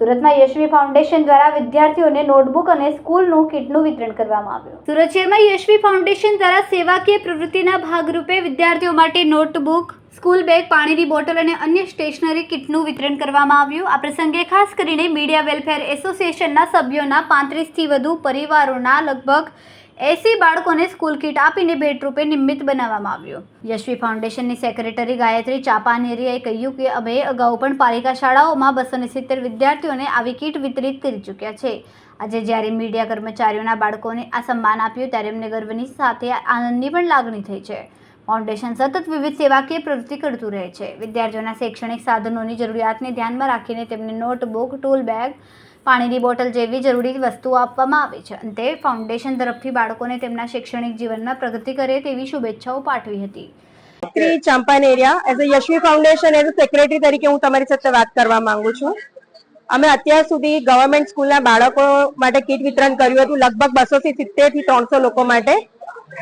સુરતમાં યશવી ફાઉન્ડેશન દ્વારા વિદ્યાર્થીઓને નોટબુક અને સ્કૂલનું કિટનું વિતરણ કરવામાં આવ્યું. સુરત શહેરમાં યશવી ફાઉન્ડેશન દ્વારા સેવાકીય પ્રવૃત્તિના ભાગરૂપે વિદ્યાર્થીઓ માટે નોટબુક, સ્કૂલ બેગ, પાણીની બોટલ અને અન્ય સ્ટેશનરી કિટનું વિતરણ કરવામાં આવ્યું. આ પ્રસંગે ખાસ કરીને મીડિયા વેલફેર એસોસિએશનના સભ્યોના પાંત્રીસથી વધુ પરિવારોના લગભગ એસી બાળકોને સ્કૂલ કીટ આપીને ભેટરૂપે નિમિત્ત બનાવવામાં આવ્યું. યશવી ફાઉન્ડેશનની સેક્રેટરી ગાયત્રી ચાપાનેરિયાએ કહ્યું કે અમે અગાઉ પણ પાલિકા શાળાઓમાં બસો ને સિત્તેર વિદ્યાર્થીઓને આવી કીટ વિતરિત કરી ચૂક્યા છે. આજે જ્યારે મીડિયા કર્મચારીઓના બાળકોને આ સન્માન આપ્યું ત્યારે એમને ગર્વની સાથે આનંદની પણ લાગણી થઈ છે. ફાઉન્ડેશન સતત વિવિધ સેવાકીય પ્રવૃત્તિ કરતું રહે છે. વિદ્યાર્થીઓના શૈક્ષણિક સાધનોની જરૂરિયાતને ધ્યાનમાં રાખીને તેમને નોટબુક, ટૂલ બેગ પાણીની બોટલ જેવી જરૂરી વસ્તુઓ આપવામાં આવે છે. અંતે ફાઉન્ડેશન તરફથી બાળકોને તેમના શૈક્ષણિક જીવનમાં પ્રગતિ કરે તેવી શુભેચ્છાઓ પાઠવી હતી. Shri Champaneria as a Yashvi foundation as a secretary તરીકે હું તમારી સાથે વાત કરવા માંગુ છું. અમે અત્યાર સુધી ગવર્મેન્ટ સ્કૂલના બાળકો માટે કીટ વિતરણ કર્યું હતું, લગભગ બસો થી સિત્તેરથી ત્રણસો લોકો માટે.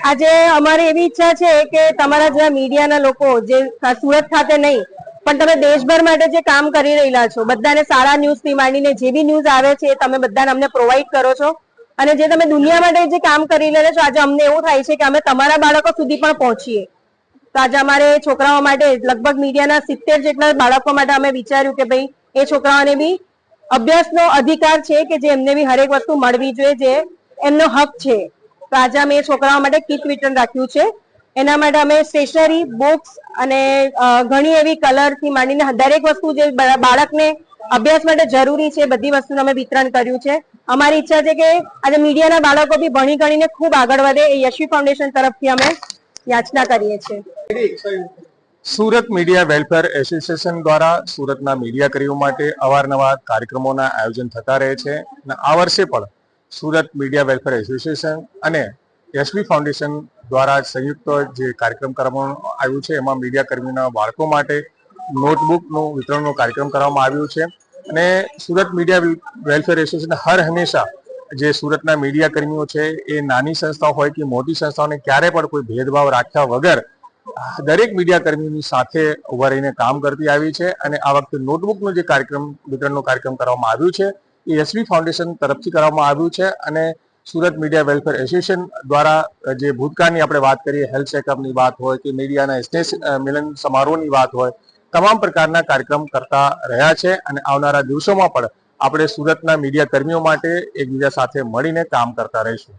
આજે અમારી એવી ઈચ્છા છે કે તમારા જેવા મીડિયાના લોકો, જે સુરત ખાતે નહીં પણ તમે દેશભર માટે જે કામ કરી રહેલા છો, બધાને સારા ન્યૂઝથી માંડીને જે બી ન્યૂઝ આવે છે તમે બધાને અમને પ્રોવાઈડ કરો છો. અને જે તમે દુનિયા માટે જે કામ કરી રહ્યા છો, આજે અમને એવું થાય છે કે અમે તમારા બાળકો સુધી પણ પહોંચીએ. તો આજે અમારે છોકરાઓ માટે લગભગ મીડિયાના સિત્તેર જેટલા બાળકો માટે અમે વિચાર્યું કે ભાઈ, એ છોકરાઓને બી અભ્યાસનો અધિકાર છે કે જે એમને બી હરેક વસ્તુ મળવી જોઈએ, જે એમનો હક છે. તો આજે અમે એ છોકરાઓ માટે કીટ વિતરણ રાખ્યું છે. એના માટે અમે સ્ટેશનરી બુક્સ અને ઘણી એવી કલરથી માંડીને દરેક વસ્તુ જે બાળકને અભ્યાસ માટે જરૂરી છે બધી વસ્તુનું અમે વિતરણ કર્યું છે. અમારી ઈચ્છા છે કે આજે મીડિયાના બાળકો બી ભણી ગણીને ખૂબ આગળ વધે એ યશવી ફાઉન્ડેશન તરફથી અમે યાચના કરીએ છીએ. સુરત મીડિયા વેલફેર એસોસિએશન દ્વારા સુરતના મીડિયા કર્મીઓ માટે અવારનવાર કાર્યક્રમોના આયોજન થતા રહે છે. અને આ વર્ષે પણ સુરત મીડિયા વેલફેર એસોસિએશન અને એસબી ફાઉન્ડેશન દ્વારા સંયુક્ત જે કાર્યક્રમ કરવામાં આવ્યું છે, એમાં મીડિયા કર્મીના બાળકો માટે નોટબુકનું વિતરણનો કાર્યક્રમ કરવામાં આવ્યું છે. અને સુરત મીડિયા વેલફેર એસોસિએશન હર હંમેશા જે સુરતના મીડિયા કર્મીઓ છે, એ નાની સંસ્થાઓ હોય કે મોટી સંસ્થાઓને ક્યારે પણ કોઈ ભેદભાવ રાખ્યા વગર દરેક મીડિયા કર્મીની સાથે ઊભા રહીને કામ કરતી આવી છે. અને આ વખતે નોટબુકનો જે કાર્યક્રમ, વિતરણનો કાર્યક્રમ કરવામાં આવ્યું છે, એ એસબી ફાઉન્ડેશન તરફથી કરવામાં આવ્યું છે. અને સુરત મીડિયા વેલફેર એસોસિએશન દ્વારા જે ભૂતકાળની આપણે વાત કરીએ હેલ્થ ચેકઅપની વાત હોય કે મીડિયાના સ્નેહ મિલન સમારોહની વાત હોય, તમામ પ્રકારના કાર્યક્રમ કરતા રહ્યા છે અને આવનારા દિવસોમાં પણ આપણે સુરતના મીડિયા કર્મીઓ માટે એકબીજા સાથે મળીને કામ કરતા રહીશું.